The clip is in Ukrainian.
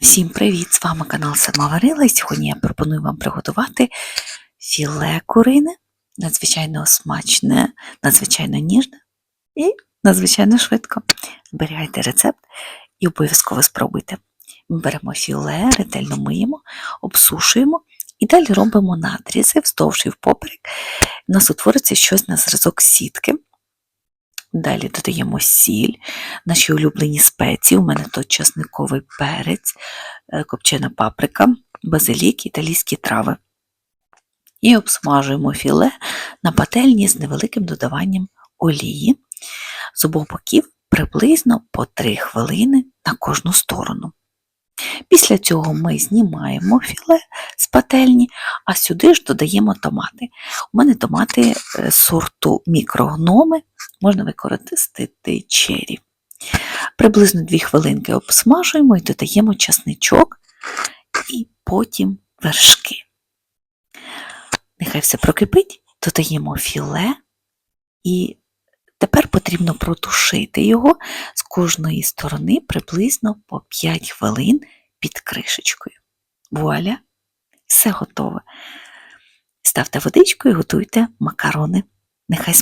Всім привіт! З вами канал Сама Варила і сьогодні я пропоную вам приготувати філе курине, надзвичайно смачне, надзвичайно ніжне і надзвичайно швидко. Зберігайте рецепт і обов'язково спробуйте. Ми беремо філе, ретельно миємо, обсушуємо і далі робимо надрізи вздовж і впоперек. У нас утвориться щось на зразок сітки. Далі додаємо сіль, наші улюблені спеції. У мене тут часниковий перець, е, копчена паприка, базилік, італійські трави. І обсмажуємо філе на пательні з невеликим додаванням олії. З обох боків приблизно по 3 хвилини на кожну сторону. Після цього ми знімаємо філе з пательні, а сюди ж додаємо томати. У мене томати е, сорту мікрогноми, можна використати чері. Приблизно 2 хвилинки обсмажуємо і додаємо часничок і потім вершки. Нехай все прокипить, додаємо філе і тепер потрібно протушити його з кожної сторони приблизно по 5 хвилин під кришечкою. Вуаля, все готове. Ставте водичку і готуйте макарони. Нехай